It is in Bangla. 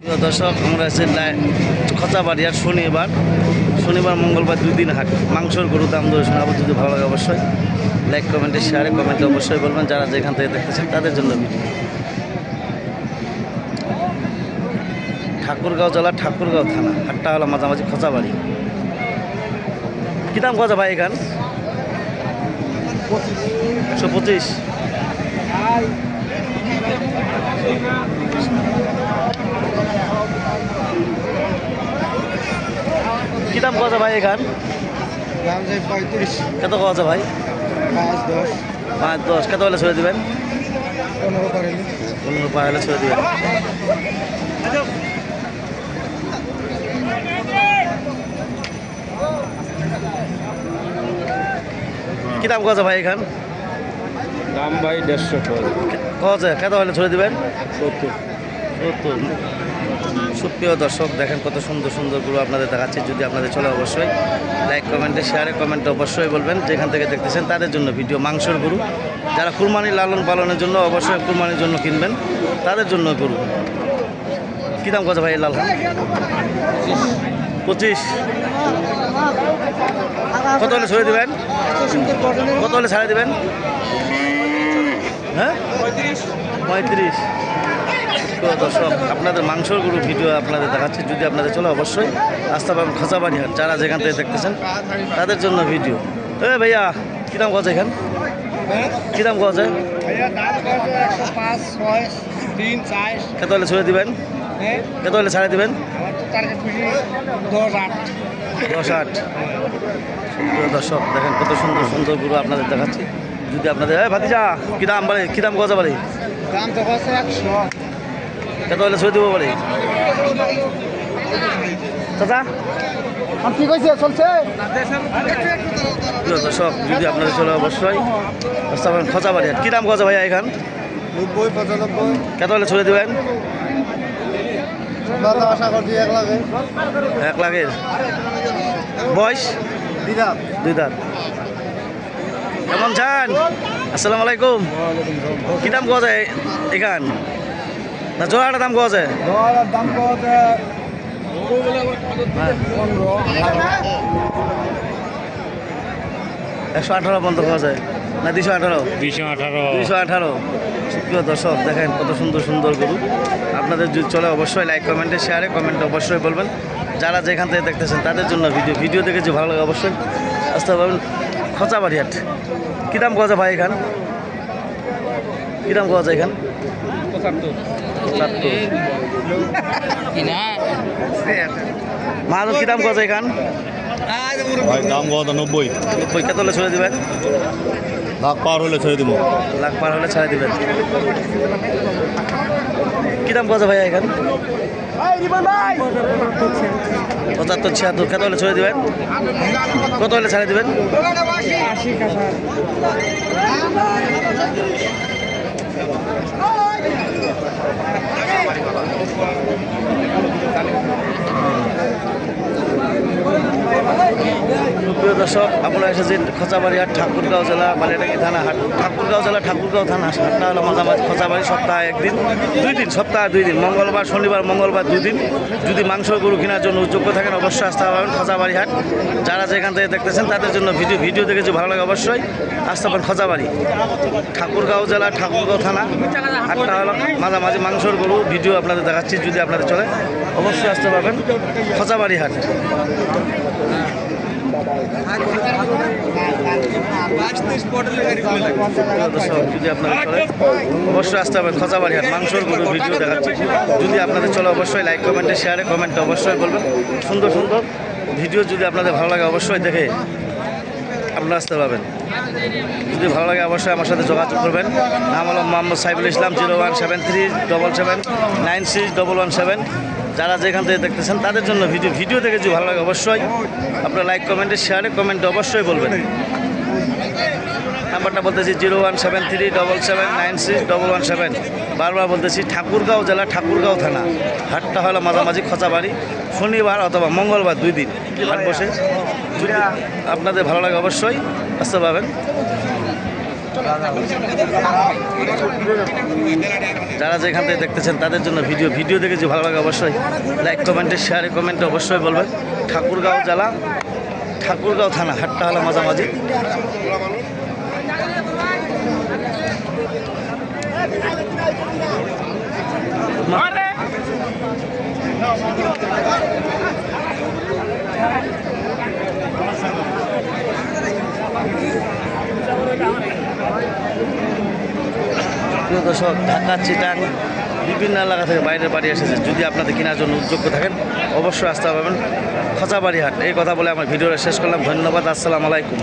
দর্শক, আমরা আছি খচাবাড়িয়ার শনিবার। শনিবার, মঙ্গলবার দুই দিন হাট। মাংসর গরু দাম দরে শোনাবো, যদি ভালো লাগে অবশ্যই। লাইক কমেন্টে শেয়ারে কমেন্টে অবশ্যই বলবেন। যারা যেখান থেকে দেখতেছেন, তাদের জন্য ভিডিও ঠাকুরগাঁও জেলা, ঠাকুরগাঁও থানা। হাটটা হলো মাঝামাঝি খচাবাড়ি। কী দাম কথা ভাই এখান? একশো পঁচিশ। কী দাম কথা ভাই এখান দাম যায় পঁয়ত্রিশ। কত কথা ভাই? পাঁচ দশ। পাঁচ দশ। কত হলে ছেড়ে দেবেন? পনেরো করেন পনেরো পাঁচ হলে ছেড়ে দেবেন। কী দাম কথা ভাই এখান দাম ভাই দেড়শো কথা কত হলে ছেড়ে দেবেন? সত্তর। সত্তর সুপ্রিয় দর্শক, দেখেন কত সুন্দর সুন্দরগুলো আপনাদের দেখাচ্ছি। যদি আপনাদের চলে অবশ্যই লাইক কমেন্টে শেয়ারে কমেন্টে অবশ্যই বলবেন। যেখান থেকে দেখতেছেন তাদের জন্য ভিডিও, মাংসর গরু। যারা কুরবানি লালন পালনের জন্য অবশ্যই কুরবানির জন্য কিনবেন, তাদের জন্য গরু। কী দাম কথা ভাই লাল পঁচিশ। কত হলে ছড়ে দেবেন? কত হলে ছাড়ে দেবেন? হ্যাঁ? পঁয়ত্রিশ পঁয়ত্রিশ। প্রিয় দর্শক আপনাদের মাংসর গরু ভিডিও আপনাদের দেখাচ্ছি। যদি আপনাদের চলে অবশ্যই আসতে পাবেন খোঁচাবাড়ি হাট। যারা যেখান থেকে দেখতেছেন তাদের জন্য ভিডিও। এ ভাইয়া কী দাম কথা এখান? কী দাম কথা কত হলে ছড়ে দিবেন? কত হলে ছাড়ে দিবেন? দশ আট। দর্শক দেখেন কত সুন্দর সুন্দর গরু আপনাদের দেখাচ্ছি। যদি আপনাদের ভাতিজা কী দাম বলে? কী দাম কথা বলে? দাম তো একশো। কত হলে ছড়ে দিব বলে। আমি কি কইছে? চলছে? দর্শক যদি আপনাদের চলে অবশ্যই খোঁচাবাড়ি হাট কী দাম কথা ভাইয়া এখান? নব্বই পঁচানব্বই। কত হলে ছড়ে দেবেন? দাদা এক লাখের বয়স? দুই দাঁত। কেমন চান? আসসালামু আলাইকুম। কি দাম কোয়া যায় এখান? না জোড়াটা দাম যায় দোয়ার দাম কত একশো আঠারো পর্যন্ত পাওয়া যায় না দুশো আঠারো? দুইশো আঠারো। দুশো আঠারো। প্রিয় দর্শক দেখেন কত সুন্দর সুন্দর গরু। আপনাদের যদি চলে অবশ্যই লাইক কমেন্টে শেয়ারে কমেন্টে অবশ্যই বলবেন। যারা যেখান থেকে দেখতেছেন তাদের জন্য ভিডিও ভিডিও দেখে যে ভালো লাগে অবশ্যই আসতে পারবেন খচাবাড়ি হাট কী দাম যায় ভাই এখান? কী দাম কোয়া যায় এখান? মাহাজন কী দাম যায় এখান? ভাই দাম কত? নব্বই। নব্বই কত হলে ছেড়ে দেবেন? লাখ পার হলে ছেড়ে দিব। লাখ পার হলে ছাড়ে দিবেন। কী দাম যায় ভাইয়া এখান? পঁচাত্তর ছিয়াত্তর কত হলে ছেড়ে দিবেন? কত হলে ছাড়ে দিবেন? はい。দর্শক আপনারা এসেছেন হাট ঠাকুরগাঁও জেলা বালিয়াটাকি থানা হাট ঠাকুরগাঁও জেলা ঠাকুরগাঁও থানা হাটটা হলো মাঝামাঝি খোঁচাবাড়ি সপ্তাহে একদিন দুই দিন সপ্তাহে দুই দিন মঙ্গলবার শনিবার মঙ্গলবার দুই দিন যদি মাংস গরু কেনার জন্য যোগ্য থাকেন অবশ্যই আসতে পারবেন খোঁচাবাড়ি হাট। যারা যেখান থেকে দেখতেছেন তাদের জন্য ভিডিও ভিডিও দেখে যে ভালো লাগে অবশ্যই আসতে পারেন খোঁচাবাড়ি ঠাকুরগাঁও জেলা, ঠাকুরগাঁও থানা, হাটটা হলো মাঝামাঝি মাংসর গরু, ভিডিও আপনাদের দেখাচ্ছি, যদি আপনাদের চলে, অবশ্যই আসতে পারবেন খোঁচাবাড়ি হাট। অবশ্যই আসতে হবে খোঁচাবাড়ি হাট মাংসর গরুর ভিডিও দেখাচ্ছি। যদি আপনাদের চলে, অবশ্যই লাইক কমেন্টে শেয়ারে কমেন্টে অবশ্যই বলবেন। সুন্দর সুন্দর ভিডিও যদি আপনাদের ভালো লাগে, অবশ্যই দেখে আপনারা আসতে পারবেন। যদি ভালো লাগে, অবশ্যই আমার সাথে যোগাযোগ করবেন। নাম হলো Mohammad Saiful Islam zero one seven three double seven nine six double one seven যারা যেখান থেকে দেখতেছেন, তাদের জন্য ভিডিও ভিডিও দেখে যদি ভালো লাগে অবশ্যই আপনার লাইক কমেন্টে শেয়ারে কমেন্টে অবশ্যই বলবেন। নাম্বারটা বলতেছি zero one seven three double seven nine six double one seven. বারবার বলতেছি ঠাকুরগাঁও জেলা, ঠাকুরগাঁও থানা। হাটটা হলো মাঝামাঝি খোঁচাবাড়ি, শনিবার অথবা মঙ্গলবার দুই দিন। হাট বসে। আপনাদের ভালো লাগে অবশ্যই আসতে পারবেন যারা যেখান থেকে দেখতেছেন, তাদের জন্য ভিডিও ভিডিও দেখে যে ভালো লাগে অবশ্যই লাইক কমেন্টে শেয়ারে কমেন্টে অবশ্যই বলবেন। ঠাকুরগাঁও জেলা, ঠাকুরগাঁও থানা হাটটা হলো মাঝামাঝি প্রিয় দর্শক, ঢাকা, চিটাং, বিভিন্ন এলাকা থেকে বাইরের বাড়ি এসেছে। যদি আপনাদের কেনার জন্য উদ্যোগ্য থাকেন, অবশ্যই আসতে পারবেন। খচাবাড়ি হাট এই কথা বলে আমার ভিডিওটা শেষ করলাম। ধন্যবাদ, আসসালামু আলাইকুম।